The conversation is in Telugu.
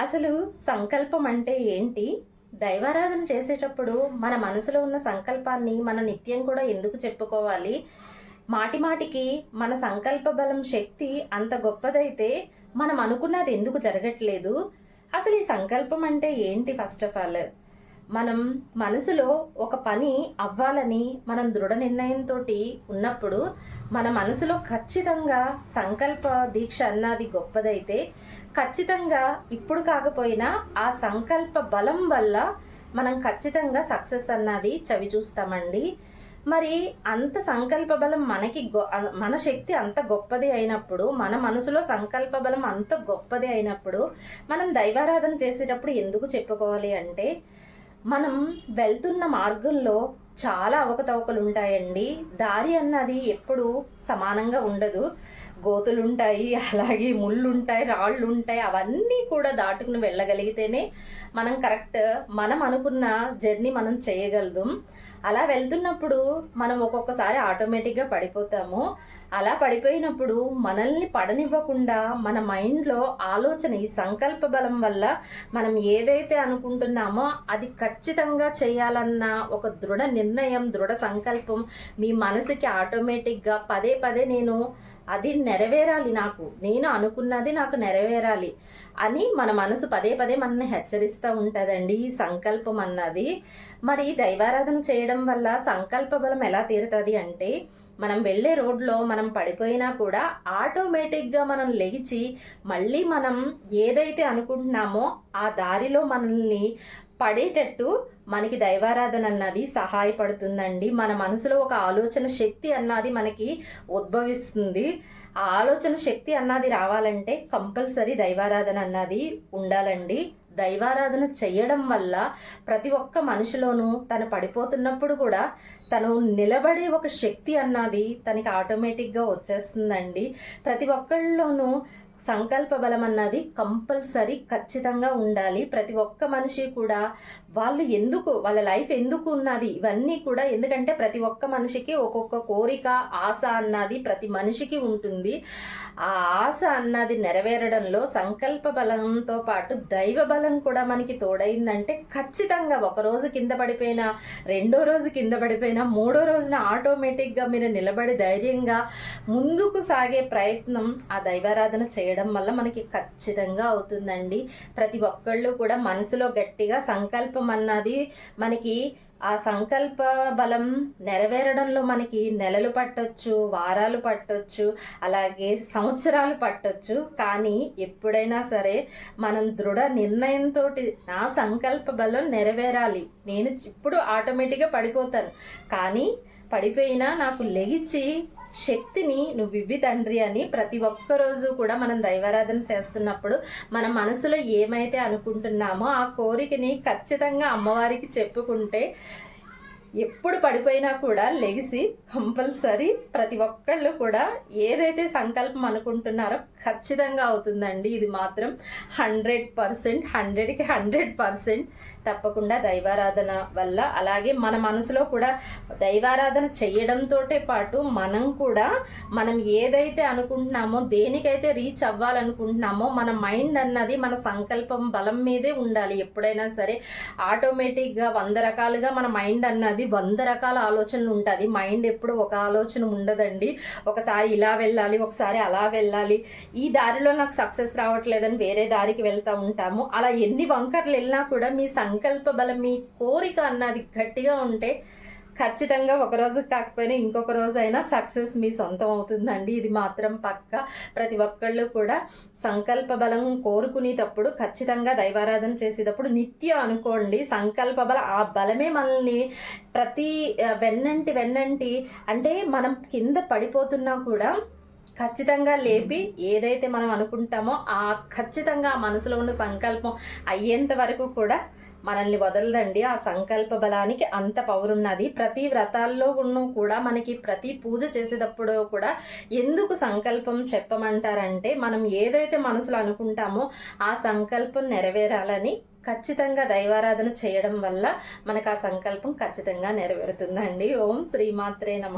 అసలు సంకల్పం అంటే ఏంటి? దైవారాధన చేసేటప్పుడు మన మనసులో ఉన్న సంకల్పాన్ని మన నిత్యం కూడా ఎందుకు చెప్పుకోవాలి? మాటి మాటికి మన సంకల్ప బలం శక్తి అంత గొప్పదైతే మనం అనుకున్నది ఎందుకు జరగట్లేదు? అసలు ఈ సంకల్పం అంటే ఏంటి ఫస్ట్ ఆఫ్ ఆల్ మనం మనసులో ఒక పని అవ్వాలని మనం దృఢ నిర్ణయంతో ఉన్నప్పుడు మన మనసులో ఖచ్చితంగా సంకల్ప దీక్ష అన్నది గొప్పదైతే ఖచ్చితంగా ఇప్పుడు కాకపోయినా ఆ సంకల్ప బలం వల్ల మనం ఖచ్చితంగా సక్సెస్ అన్నది చవి చూస్తామండి. మరి అంత సంకల్ప బలం మనకి గొ మన శక్తి అంత గొప్పది అయినప్పుడు మన మనసులో సంకల్ప బలం అంత గొప్పది అయినప్పుడు మనం దైవారాధన చేసేటప్పుడు ఎందుకు చెప్పుకోవాలి అంటే మనం వెళ్తున్న మార్గంలో చాలా అవకతవకలు ఉంటాయండి దారి అన్నది ఎప్పుడు సమానంగా ఉండదు. గోతులుంటాయి అలాగే ముళ్ళు ఉంటాయి రాళ్ళు ఉంటాయి అవన్నీ కూడా దాటుకుని వెళ్ళగలిగితేనే మనం కరెక్ట్ మనం అనుకున్న జర్నీ మనం చేయగలదు. అలా వెళ్తున్నప్పుడు మనం ఒక్కొక్కసారి ఆటోమేటిక్గా పడిపోతాము. అలా పడిపోయినప్పుడు మనల్ని పడనివ్వకుండా మన మైండ్లో ఆలోచన ఈ సంకల్ప బలం వల్ల మనం ఏదైతే అనుకుంటున్నామో అది ఖచ్చితంగా చేయాలన్న ఒక దృఢ నిర్ణయం దృఢ సంకల్పం మీ మనసుకి ఆటోమేటిక్గా పదే పదే నేను అది నెరవేరాలి నాకు. నేను అనుకున్నది నాకు నెరవేరాలి అని మన మనసు పదే పదే మనల్ని హెచ్చరిస్తూ ఉంటుందండి ఈ సంకల్పం అన్నది. మరి దైవారాధన చేయడం వల్ల సంకల్ప బలం ఎలా తీరుతుంది అంటే మనం వెళ్ళే రోడ్లో మనం పడిపోయినా కూడా ఆటోమేటిక్గా మనం లెగిచి మళ్ళీ మనం ఏదైతే అనుకుంటున్నామో ఆ దారిలో మనల్ని పడేటట్టు మనకి దైవారాధన అన్నది సహాయపడుతుందండి. మన మనసులో ఒక ఆలోచన శక్తి అన్నది మనకి ఉద్భవిస్తుంది. ఆ ఆలోచన శక్తి అన్నది రావాలంటే కంపల్సరీ దైవారాధన అన్నది ఉండాలండి. దైవారాధన చేయడం వల్ల ప్రతి ఒక్క మనిషిలోనూ తను పడిపోతున్నప్పుడు కూడా తను నిలబడే ఒక శక్తి అన్నది తనకి ఆటోమేటిక్గా వచ్చేస్తుందండి. ప్రతి ఒక్కళ్ళలోనూ సంకల్ప బలం అన్నది కంపల్సరీ ఖచ్చితంగా ఉండాలి. ప్రతి ఒక్క మనిషి కూడా వాళ్ళు ఎందుకు వాళ్ళ లైఫ్ ఎందుకు ఉన్నది ఇవన్నీ కూడా ఎందుకంటే ప్రతి ఒక్క మనిషికి ఒక్కొక్క కోరిక ఆశ అన్నది ప్రతి మనిషికి ఉంటుంది. ఆ ఆశ అన్నది నెరవేరడంలో సంకల్ప బలంతో పాటు దైవ బలం కూడా మనకి తోడైందంటే ఖచ్చితంగా ఒక రోజు కింద పడిపోయినా రెండో రోజు కింద పడిపోయినా మూడో రోజున ఆటోమేటిక్గా మీరు నిలబడి ధైర్యంగా ముందుకు సాగే ప్రయత్నం ఆ దైవారాధన చేయడం వల్ల మనకి ఖచ్చితంగా అవుతుందండి. ప్రతి ఒక్కళ్ళు కూడా మనసులో గట్టిగా సంకల్పం అన్నది మనకి ఆ సంకల్ప బలం నెరవేరడంలో మనకి నెలలు పట్టొచ్చు వారాలు పట్టొచ్చు అలాగే సంవత్సరాలు పట్టొచ్చు. కానీ ఎప్పుడైనా సరే మనం దృఢ నిర్ణయంతో నా సంకల్ప బలం నెరవేరాలి. నేను ఇప్పుడు ఆటోమేటిక్గా పడిపోతాను. కానీ పడిపోయినా నాకు లెగిచి శక్తిని నువ్వు ఇవ్వి తండ్రి అని ప్రతి ఒక్క రోజు కూడా మనం దైవారాధన చేస్తున్నప్పుడు మన మనసులో ఏమైతే అనుకుంటున్నామో ఆ కోరికని ఖచ్చితంగా అమ్మవారికి చెప్పుకుంటే ఎప్పుడు పడిపోయినా కూడా లెగిసి కంపల్సరీ ప్రతి ఒక్కళ్ళు కూడా ఏదైతే సంకల్పం అనుకుంటున్నారో ఖచ్చితంగా అవుతుందండి. ఇది మాత్రం హండ్రెడ్ పర్సెంట్ హండ్రెడ్కి హండ్రెడ్ పర్సెంట్ తప్పకుండా దైవారాధన వల్ల. అలాగే మన మనసులో కూడా దైవారాధన చేయడంతో పాటు మనం కూడా మనం ఏదైతే అనుకుంటున్నామో దేనికైతే రీచ్ అవ్వాలనుకుంటున్నామో మన మైండ్ అన్నది మన సంకల్పం బలం మీదే ఉండాలి. ఎప్పుడైనా సరే ఆటోమేటిక్గా వంద రకాలుగా మన మైండ్ అన్నది వంద రకాల ఆలోచనలు ఉంటుంది. మైండ్ ఎప్పుడు ఒక ఆలోచన ఉండదండి. ఒకసారి ఇలా వెళ్ళాలి ఒకసారి అలా వెళ్ళాలి. ఈ దారిలో నాకు సక్సెస్ రావట్లేదని వేరే దారికి వెళ్తూ ఉంటాము. అలా ఎన్ని వంకర్లు వెళ్ళినా కూడా మీ సంకల్ప బలం మీ కోరిక అన్నది గట్టిగా ఉంటే ఖచ్చితంగా ఒక రోజు కాకపోయినా ఇంకొక రోజు అయినా సక్సెస్ మీ సొంతం అవుతుందండి. ఇది మాత్రం పక్క. ప్రతి ఒక్కళ్ళు కూడా సంకల్ప బలం కోరుకునేటప్పుడు ఖచ్చితంగా దైవారాధన చేసేటప్పుడు నిత్యం అనుకోండి సంకల్ప బలం ఆ బలమే మనల్ని ప్రతి వెన్నంటి వెన్నంటి అంటే మనం కింద పడిపోతున్నా కూడా ఖచ్చితంగా లేపి ఏదైతే మనం అనుకుంటామో ఆ ఖచ్చితంగా మనసులో ఉన్న సంకల్పం అయ్యేంత వరకు కూడా మనల్ని వదలదండి. ఆ సంకల్ప బలానికి అంత పవర్ ఉన్నది. ప్రతి వ్రతాల్లో ఉన్న కూడా మనకి ప్రతి పూజ చేసేటప్పుడు కూడా ఎందుకు సంకల్పం చెప్పమంటారంటే మనం ఏదైతే మనసులో అనుకుంటామో ఆ సంకల్పం నెరవేరాలని ఖచ్చితంగా దైవారాధన చేయడం వల్ల మనకు ఆ సంకల్పం ఖచ్చితంగా నెరవేరుతుందండి. ఓం శ్రీమాత్రే నమ.